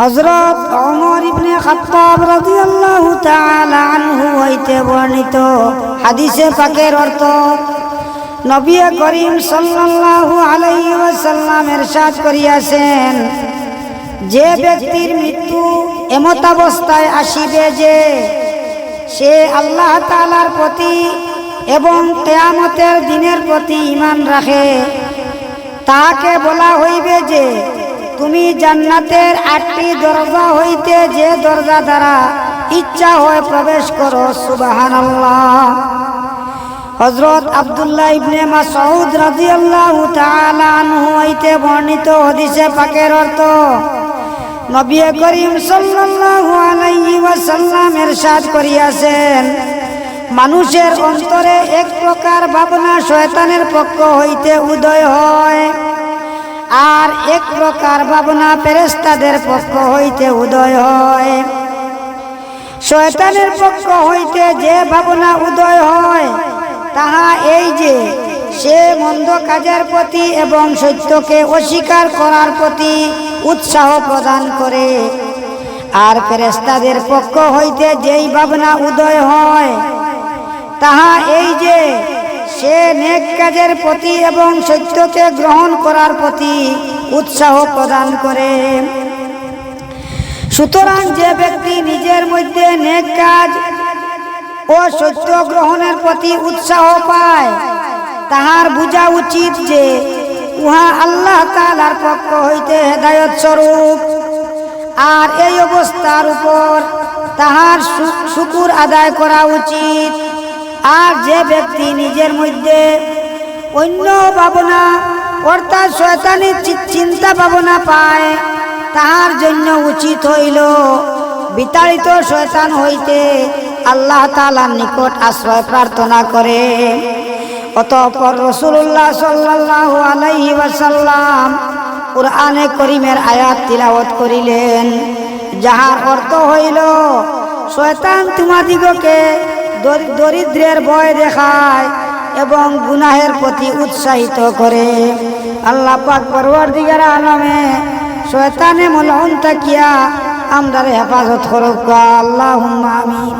হজরত ওমর ইবনে খাত্তাব রাদিয়াল্লাহু তাআলা আনহু হইতে বর্ণিত হাদিসে পাকের অর্থ, নবী করিম সাল্লাল্লাহু আলাইহি ওয়াসাল্লাম ইরশাদ করিয়াছেন, যে ব্যক্তির মৃত্যু এমতাবস্থায় আসিবে যে সে আল্লাহ তাআলার প্রতি এবং কেয়ামতের দিনের প্রতি ঈমান রাখে তাহাকে বলা হইবে যে তুমি জান্নাতের আটটি দরজা হইতে যে দরজা দ্বারা ইচ্ছা হয় প্রবেশ করো সুবাহান হজরত আবদুল্লাহ ইবনে মাসউদ রাদিয়াল্লাহু তাআলা আনহু হইতে বর্ণিত হদিসে পাকের অর্থ, নবী করিম সাল্লাল্লাহু আলাইহি ওয়াসাল্লাম ইরশাদ করিয়াছেন, মানুষের অন্তরে এক প্রকার ভাবনা শয়তানের পক্ষ হইতে উদয় হয়। আর এক প্রকার ভাবনা ফেরেস্তাদের পক্ষ হইতে উদয় হয়। শয়তানের পক্ষ হইতে যে ভাবনা উদয় হয়, তাহা এই যে, সে মন্দ কাজের প্রতি এবং সত্যকে অস্বীকার করার প্রতি উৎসাহ প্রদান করে। আর ফেরেস্তাদের পক্ষ হইতে যেই ভাবনা উদয় হয়, তাহা এই যে সে নেক কাজের প্রতি এবং সত্যকে গ্রহণ করার প্রতি উৎসাহ প্রদান করে। সুতরাং যে ব্যক্তি নিজের মধ্যে নেক কাজ ও সত্য গ্রহণের প্রতি উৎসাহ পায়, তাহার বোঝা উচিত যে উহা আল্লাহ তালার পক্ষ হইতে হেদায়ত স্বরূপ। আর এই অবস্থার উপর তাহার শুকুর আদায় করা উচিত। আর যে ব্যক্তি নিজের মধ্যে অন্য ভাবনা, অর্থাৎ শয়তানি চিন্তা ভাবনা পায়, তাহার জন্য উচিত হইল বিতাড়িত শয়তান হইতে আল্লাহ তালার নিকট আশ্রয় প্রার্থনা করে। অতঃপর রসুল্লাহ সাল্লাহ আলাইহি ওয়াসাল্লাম কোরআনে করিমের আয়াত তিলাওয়াত করিলেন, যাহার অর্থ হইল, শয়তান তোমাদিগকে দরিদ্রের ভয় দেখায় এবং গুনাহের প্রতি উৎসাহিত করে। আল্লাহ পাক পরওয়ার দিগার আলমে শয়তানে মলহন তাকিয়া আমরা হেফাজত করুক। আল্লাহ আমিন।